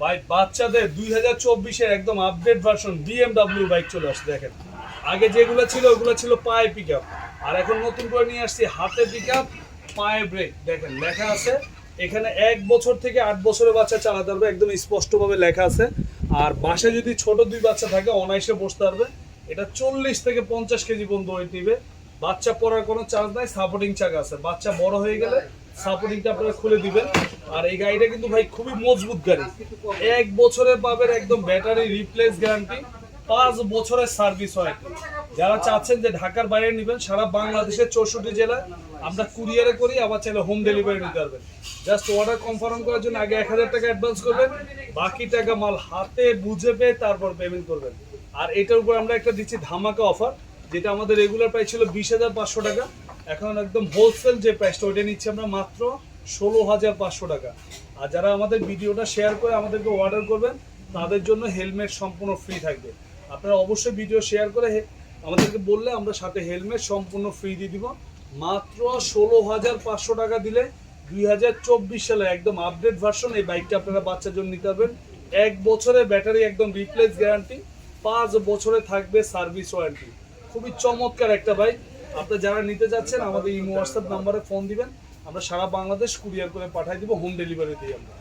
ভাই, বাচ্চাদের দুই হাজার চব্বিশের একদম আপডেট ভার্সন বিএমডাব্লিউ বাইক চলে আসছে, দেখেন। আগে যেগুলো ছিল, ওগুলো ছিল পায়ে পিক আর এখন নতুন করে নিয়ে আসছি হাতে পিক আপ পায়ে ব্রেক দেখেন, লেখা আছে, এখানে এক বছর থেকে আট বছরের বাচ্চা চালাতে পারবে একদম স্পষ্টভাবে লেখা আছে। আর বাসে যদি ছোট দুই বাচ্চা থাকে, অনায়াসে বসতে পারবে। এটা চল্লিশ থেকে পঞ্চাশ কেজি পর্যন্ত ওয়েট নিবে। বাচ্চা পড়ার কোনো চার্জ নাই সাপোর্টিং চাকা আছে। বাচ্চা বড় হয়ে গেলে সাপোর্টিংটা আপনারা খুলে দিবেন। আর এই গাড়িটা কিন্তু ভাই খুবই মজবুত গাড়ি। এক বছরে পাবেন একদম ব্যাটারি রিপ্লেস গ্যারান্টি পাঁচ বছরের সার্ভিস হয়। যারা চাচ্ছেন যে ঢাকার বাইরে নেবেন, সারা বাংলাদেশের চৌষট্টি জেলায় আমরা কুরিয়ারে করি, আবার চাইলে হোম ডেলিভারি নিতে পারবেন। জাস্ট অর্ডার কনফার্ম করার জন্য আগে এক হাজার টাকা অ্যাডভান্স করবেন, বাকি টাকা মাল হাতে বুঝে পেয়ে তারপর পেমেন্ট করবেন। আর এটার উপর আমরা একটা দিচ্ছি ধামাকা অফার যেটা আমাদের রেগুলার প্রাইস ছিল বিশ হাজার পাঁচশো টাকা। এখন একদম হোলসেল যে প্রাইসটা ওইটা নিচ্ছি আমরা মাত্র ষোলো হাজার পাঁচশো টাকা। আর যারা আমাদের ভিডিওটা শেয়ার করে আমাদেরকে অর্ডার করবেন, তাদের জন্য হেলমেট সম্পূর্ণ ফ্রি থাকবে। আপনারা অবশ্যই ভিডিও শেয়ার করে আমাদেরকে বললে আমরা সাথে হেলমেট সম্পূর্ণ ফ্রি দিয়ে দিব। মাত্র ষোলো হাজার পাঁচশো টাকা দিলে দুই হাজার চব্বিশ সালে একদম আপডেট ভার্সন এই বাইকটা আপনারা বাচ্চার জন্য নিতে পারবেন। এক বছরের ব্যাটারি একদম রিপ্লেস গ্যারান্টি পাঁচ বছরে থাকবে সার্ভিস ওয়ারেন্টি খুবই চমৎকার একটা বাইক আপনারা যারা নিতে যাচ্ছেন, আমাদের ইমো হোয়াটসঅ্যাপ নাম্বারে ফোন দিবেন। আমরা সারা বাংলাদেশ কুরিয়ার করে পাঠাই দিব হোম ডেলিভারি দিয়ে আমরা।